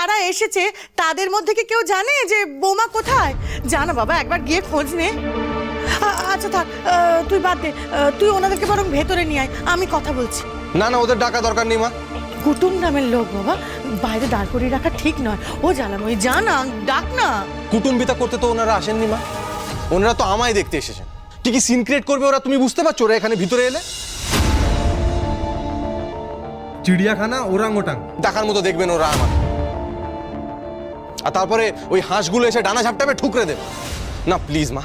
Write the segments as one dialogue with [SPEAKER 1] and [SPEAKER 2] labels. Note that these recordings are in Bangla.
[SPEAKER 1] যারা এসেছে তাদের মধ্যে কি কেউ জানে যে বৌমা কোথায়? জানা বাবা একবার গিয়ে খোঁজ নে। আচ্ছা থাক তুই বাদ দে তুই ওনাদেরকে বরং ভেতরে নিয়ে আয় আমি কথা বলছি।
[SPEAKER 2] না না ওদের ডাকা দরকার নেই মা।
[SPEAKER 1] কুটুম নামের লোক বাবা বাইরে দাঁড় করিয়ে রাখা ঠিক নয়। ও জ্বালাময় যা না ডাক না।
[SPEAKER 2] কুটুম্বিতা করতে তো ওনারা আসেননি মা। ওনারা তো আমায় দেখতে এসেছেন। কি কি সিন ক্রিয়েট করবে ওরা তুমি বুঝতে পারছ ওরা এখানে ভিতরে এলে? চিড়িয়াখানা ওরাং ওটাং দেখার মতো দেখবেন ওরা আমার আর তারপরে ওই হাঁসগুলো এসে ডানা ঝাপটাবে ঠুকরে দেবে। না প্লিজ মা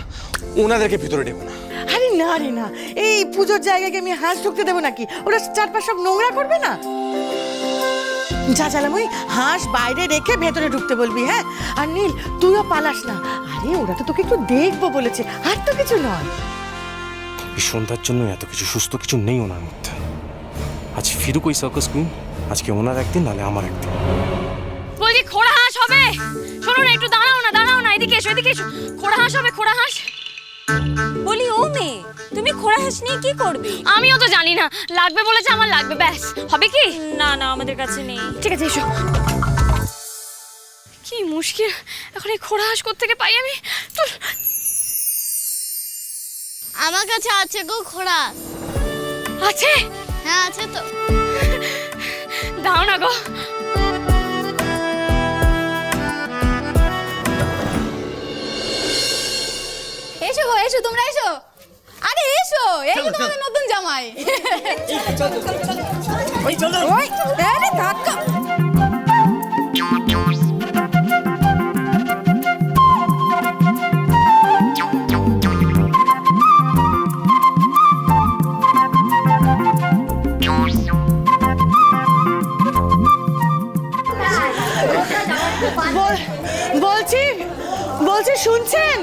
[SPEAKER 2] ওনাদেরকে ভিতরে দেবো না।
[SPEAKER 1] আরে না রে না এই পুজোর জায়গাকে আমি হাঁস ঢুকতে দেবো নাকি? ওরা চারপাশ সব নোংরা করবে না? যা জ্বালাময় হাঁস বাইরে রেখে ভেতরে ঢুকতে বলবি হ্যাঁ? আর নীল তুইও পালাস না। আরে ওরা তো তোকে একটু দেখব বলেছে আর তো কিছু নয়।
[SPEAKER 3] এই সন্ধ্যার জন্য এত কিছু সুস্থ কিছু নেই ওনার মধ্যে। আজ ফিরুক ওই সার্কাস কুইন আজকে ওনার একদিন নাহলে আমার একদিন।
[SPEAKER 4] বলছি খোড়া! একটু দাঁড়াও না দাঁড়াও না এদিকে এসো এদিকে এসো। খোড়া হাঁস হবে খোড়া হাঁস।
[SPEAKER 5] বলি ও মেয়ে তুমি খোড়া হাঁস নিয়ে কি করবে?
[SPEAKER 4] আমিও তো জানি না লাগবে বলেছে আমার লাগবে ব্যাস। হবে কি?
[SPEAKER 5] না না আমাদের কাছে নেই।
[SPEAKER 4] ঠিক আছে এসো। কি মুশকিল এখন এই খোড়া হাঁস থেকে পাই আমি?
[SPEAKER 6] আমার কাছে আছে গো খোড়া।
[SPEAKER 4] আছে?
[SPEAKER 6] হ্যাঁ আছে তো।
[SPEAKER 4] দাও না গো।
[SPEAKER 6] গো এসো তোমরা এসো। আরে এসো এই যে তোমাদের নতুন জামাই। ওই আরে ধাক্কা।
[SPEAKER 1] বলছি বলছি শুনছেন?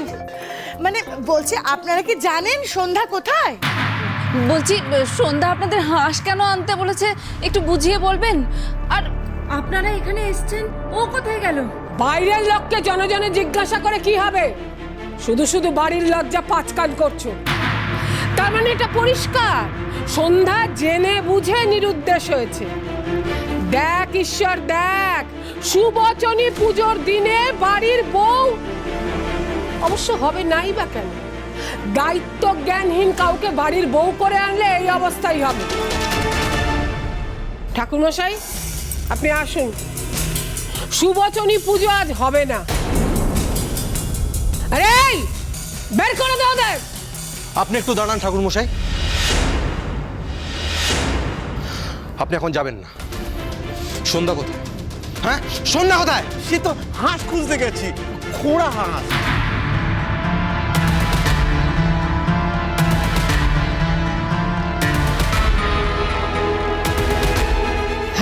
[SPEAKER 1] মানে বলছি আপনারা কি জানেন সন্ধ্যা কোথায়?
[SPEAKER 7] বলছি সন্ধ্যা আপনাদের হাঁস কেন আনতে বলেছে একটু বুঝিয়ে বলবেন? আর আপনারা এখানে এসেছেন ও কোথায় গেল?
[SPEAKER 8] বাইরের লোককে জনজনে জিজ্ঞাসা করে কি হবে? শুধু শুধু বাড়ির লজ্জা পাঁচকান করছ। তার মানে এটা পরিষ্কার। সন্ধ্যা জেনে বুঝে নিরুদ্দেশ হয়েছে। দেখ ঈশ্বর দেখ। সুবচনী পুজোর দিনে বাড়ির বউ অবশ্য হবে নাই বা কেন? দায়িত্ব জ্ঞানহীন কাউকে বাড়ির বউ করে আনলে এই অবস্থাই হবে। ঠাকুরমশাই আপনি আসুন। সুবচনী পুজো আজ হবে না। আরে এই, বের করে দাও দেখ
[SPEAKER 2] আপনি একটু দাঁড়ান ঠাকুর মশাই আপনি এখন যাবেন না। সন্ধ্যা কোথায়? হ্যাঁ সন্ধ্যা কোথায়?
[SPEAKER 9] সে তো হাঁস খুঁজতে গেছি। খোড়া হাঁস।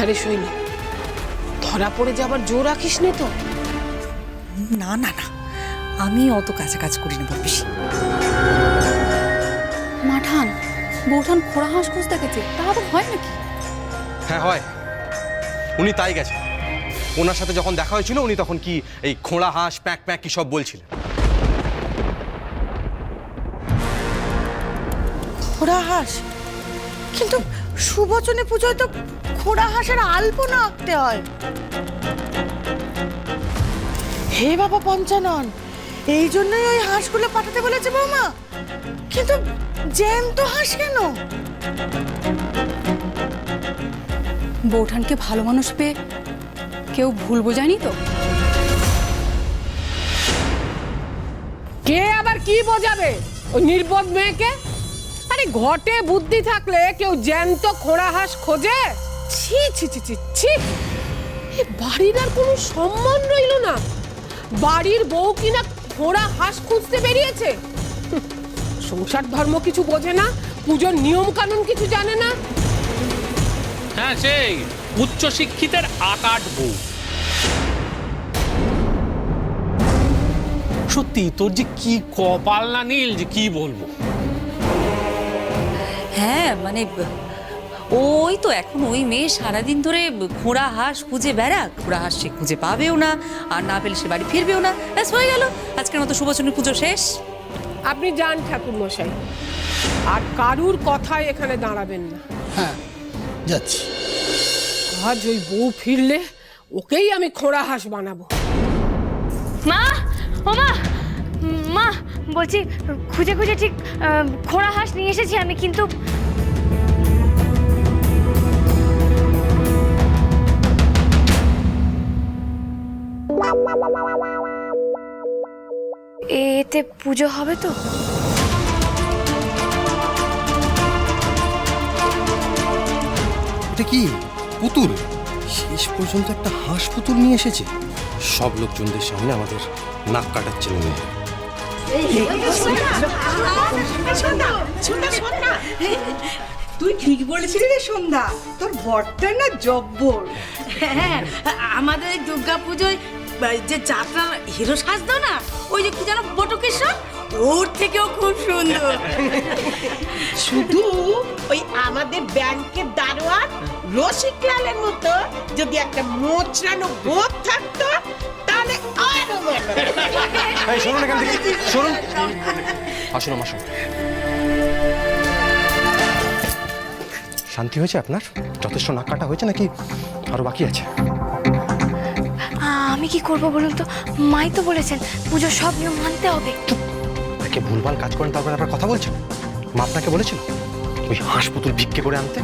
[SPEAKER 8] আরে শৈল ধরা পড়ে যাবার জোর রাখিস নে তো।
[SPEAKER 5] না না না আমি অত কাছাকাছি করি না বেশি
[SPEAKER 7] মাঠান বৌঠান খোড়া হাঁস খুঁজতে গেছে তা তো হয় নাকি?
[SPEAKER 2] হ্যাঁ হয়। উনি তাই গেছে। ওনার সাথে যখন দেখা হয়েছিল উনি তখন কি এই খোঁড়া হাঁস প্যাক প্যাক কি সব বলছিলেন?
[SPEAKER 1] খোড়া হাঁস? কিন্তু সুবচনে পুজোয় তো খোড়া হাঁসের আলপনা আঁকতে হয়। হে বাবা পঞ্চানন এই জন্যই ওই হাঁসগুলো পাঠাতে বলেছে বৌমা। কিন্তু জ্যান্ত হাঁস কেন?
[SPEAKER 7] বৌঠানকে ভালো মানুষ পেয়ে কেউ ভুল বোঝায়নি তো?
[SPEAKER 8] কে আবার কি বোঝাবে? ওই নির্বোধ মেয়েকে? আরে ঘটে বুদ্ধি থাকলে কেউ জ্যান্ত খোড়া হাঁস খোঁজে? ছি ছি ছি ছি ছি। বাড়ির আর কোনো সম্মান রইল না। বাড়ির বউ কিনা খোড়া হাঁস খুঁজতে বেরিয়েছে। সংসার ধর্ম কিছু বোঝে না, পুজোর নিয়ম কানুন কিছু জানে না।
[SPEAKER 10] হ্যাঁ সেই উচ্চ শিক্ষিতের আট বউ। সত্যি, তোর যে কি কপাল না নীল, যে কি বলব?
[SPEAKER 5] হ্যাঁ মানে ওই তো এখন ওই মেয়ে সারাদিন ধরে খোঁড়া হাঁস খুঁজে বেড়াক খোঁড়া হাঁস সে খুঁজে পাবেও না আর না পেলে সে বাড়ি ফিরবেও না। ব্যাস হয়ে গেল। আজকের মতো সুবচনী পুজো শেষ।
[SPEAKER 8] আপনি যান ঠাকুর মশাই আর কারুর কথায় এখানে দাঁড়াবেন না।
[SPEAKER 9] হ্যাঁ যাচ্ছি।
[SPEAKER 8] আজ ওই বউ ফিরলে ওকেই আমি খোঁড়া হাঁস বানাবো।
[SPEAKER 4] মা ও মা মা, বলছি খুঁজে খুঁজে ঠিক খোড়া হাঁস নিয়ে এসেছি আমি, কিন্তু এতে পুজো হবে তো?
[SPEAKER 3] কি? পুতুল? শেষ পর্যন্ত একটা হাঁস পুতুল নিয়ে এসেছে। সব লোকজনদের সামনে আমাদের নাক কাটাচ্ছে উনি।
[SPEAKER 1] তুই ঠিক বলেছিলি রে সন্ধ্যা তোর বরটা না জব্বর
[SPEAKER 6] হ্যাঁ আমাদের দুর্গা পুজোয় যে যাত্রা হিরো সাজতো না ওই যে কি যেন বটকেশ্বর ওর থেকেও খুব সুন্দর
[SPEAKER 1] শুধু ওই আমাদের ব্যাংকের দারোয়ান রসিকলালের মতো যদি একটা মোচড়ানো বোধ থাকতো তাহলে আরও।
[SPEAKER 2] এই শুনুন এখান থেকে। শুনুন। আসুন আমার সঙ্গে শান্তি হয়েছে আপনার? যথেষ্ট নাক কাটা হয়েছে নাকি আরও বাকি আছে?
[SPEAKER 4] আমি কি করব বলুন তো? মাই তো বলেছেন পুজোর সব নিয়ম মানতে হবে।
[SPEAKER 2] তাকে ভুলভাল কাজ করেন তারপরে আপনার কথা বলছেন? মা আপনাকে বলেছিল? ওই হাঁস পুতুল ভিক্ষে করে আনতে?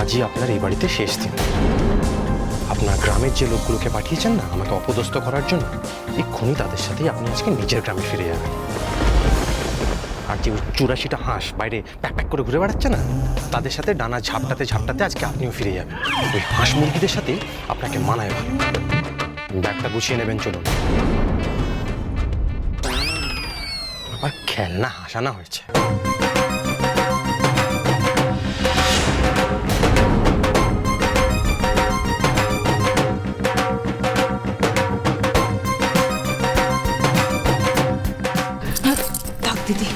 [SPEAKER 2] আজই আপনার এই বাড়িতে শেষ দিন। আপনার গ্রামের যে লোকগুলোকে পাঠিয়েছেন না, আমাকে অপদস্থ করার জন্য এক্ষুনি তাদের সাথেই আপনি আজকে নিজের গ্রামে ফিরে যাবেন আর যে চুরাশিটা হাঁস বাইরে প্যাক প্যাক করে ঘুরে বেড়াচ্ছে না, তাদের সাথে ডানা ঝাপটাতে ঝাপটাতে আজকে আপনিও ফিরে যাবেন। ওই হাঁস মুরগিদের সাথে আপনাকে মানায় ভালো। ব্যাগটা গুছিয়ে নেবেন, চলুন। আবার খেলনা হাসানা হয়েছে।
[SPEAKER 5] দিদি,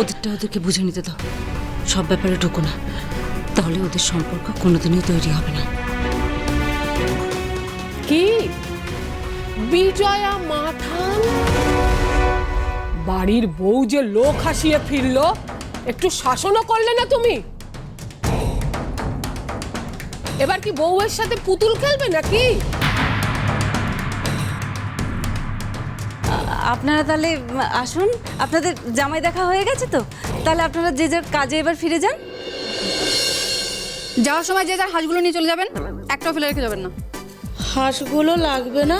[SPEAKER 5] ওদেরটা ওদেরকে বুঝে নিতে দাও। সব ব্যাপারে ঢুকো না। তাহলে ওদের সম্পর্ক কোনোদিনই তৈরি হবে না।
[SPEAKER 8] কি? বিজয়া মাথান? বাড়ির বউ যে লোক হাসিয়ে ফিরলো, একটু শাসনও করলে না তুমি? এবার কি বউয়ের সাথে পুতুল খেলবে নাকি?
[SPEAKER 7] আপনারা তাহলে আসুন। আপনাদের জামাই দেখা হয়ে গেছে তো? তাহলে আপনারা যে যার কাজে এবার ফিরে যান।
[SPEAKER 6] যাওয়ার সময় যে যার হাঁসগুলো নিয়ে চলে যাবেন একটাও ফেলে রেখে যাবেন না।
[SPEAKER 1] হাঁসগুলো লাগবে না?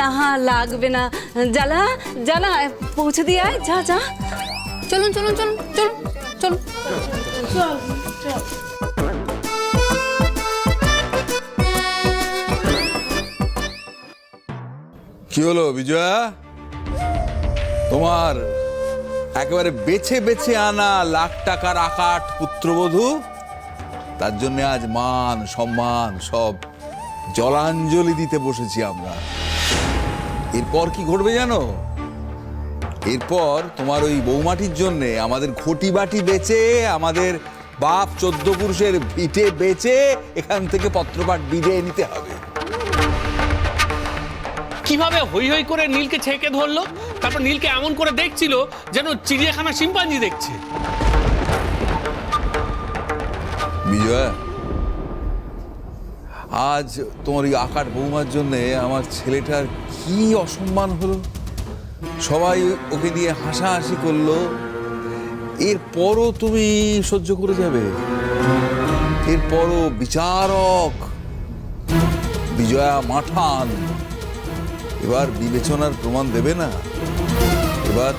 [SPEAKER 7] না লাগবে না। জ্বালা জ্বালা পৌঁছে দিয়ে আয় যা যা।
[SPEAKER 6] চলুন চলুন চলুন চলুন চলুন।
[SPEAKER 11] কি হলো বিজয়া? তোমার একেবারে বেছে বেছে আনা লাখ টাকার আকাট পুত্রবধূ, তার জন্য আজ মান, সম্মান সব জলাঞ্জলি দিতে বসেছি আমরা। এরপর কি ঘটবে জানো? এরপর তোমার ওই বৌমাটির জন্যে আমাদের ঘটি বাটি বেচে, আমাদের বাপ চোদ্দ পুরুষের ভিটে বেচে এখান থেকে পত্রপাঠ বিদে নিতে হবে।
[SPEAKER 10] কীভাবে হই হই করে নীলকে ছেঁকে ধরলো? তারপর নীলকে এমন করে দেখছিল যেন চিড়িয়াখানা শিম্পাঞ্জি দেখছে।
[SPEAKER 11] বিজয়া, আজ তোমার এই আকার বৌমার জন্যে আমার ছেলেটার কি অসম্মান হলো? সবাই ওকে নিয়ে হাসাহাসি করল। এরপরও তুমি সহ্য করে যাবে। এরপরও বিচারক বিজয়া মাঠান এবার বিবেচনার প্রমাণ দেবে না। এবার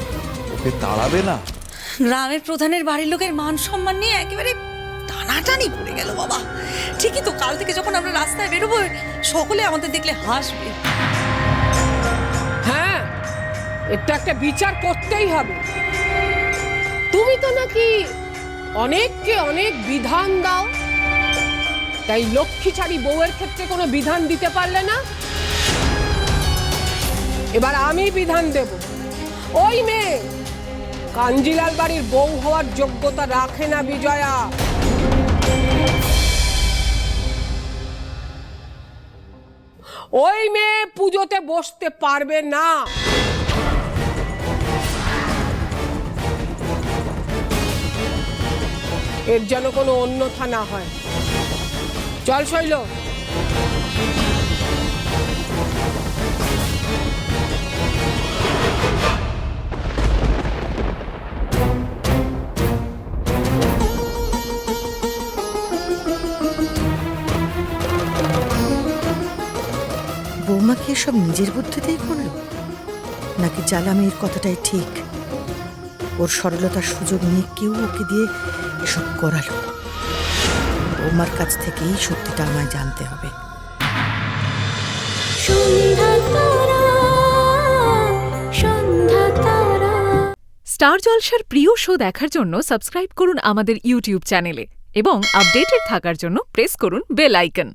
[SPEAKER 11] ওকে তাড়াবে না।
[SPEAKER 5] গ্রামের প্রধানের বাড়ির লোকের মান সম্মান নিয়ে একেবারে টানাটানি পড়ে গেল বাবা। ঠিকই তো কাল থেকে যখন আমরা রাস্তায় বেরোবো সকলে আমাদের দেখলে হাসবে।
[SPEAKER 8] হ্যাঁ এটা একটা বিচার করতেই হবে। তুমি তো নাকি অনেককে অনেক বিধান দাও। তাই লক্ষ্মীছাড়ি বউয়ের ক্ষেত্রে কোনো বিধান দিতে পারলে না? এবার আমি বিধান দেব। ওই মেয়ে, কাঞ্জিলাল বাড়ির বউ হওয়ার যোগ্যতা রাখে না বিজয়া। ওই মেয়ে পুজোতে বসতে পারবে না। এর যেন কোনো অন্যথা না হয়। চল শৈল
[SPEAKER 1] সব নিজের বুদ্ধিতেই করল? নাকি জ্বালামের কথাটাই ঠিক? ওর সরলতার সুযোগ নিয়ে কেউ ওকে দিয়ে এসব করালো? ওমার কাছ থেকেই সত্যিটা আমায় জানতে হবে।
[SPEAKER 12] স্টার জলসার প্রিয় শো দেখার জন্য সাবস্ক্রাইব করুন আমাদের ইউটিউব চ্যানেলে এবং আপডেটেড থাকার জন্য প্রেস করুন বেল আইকন।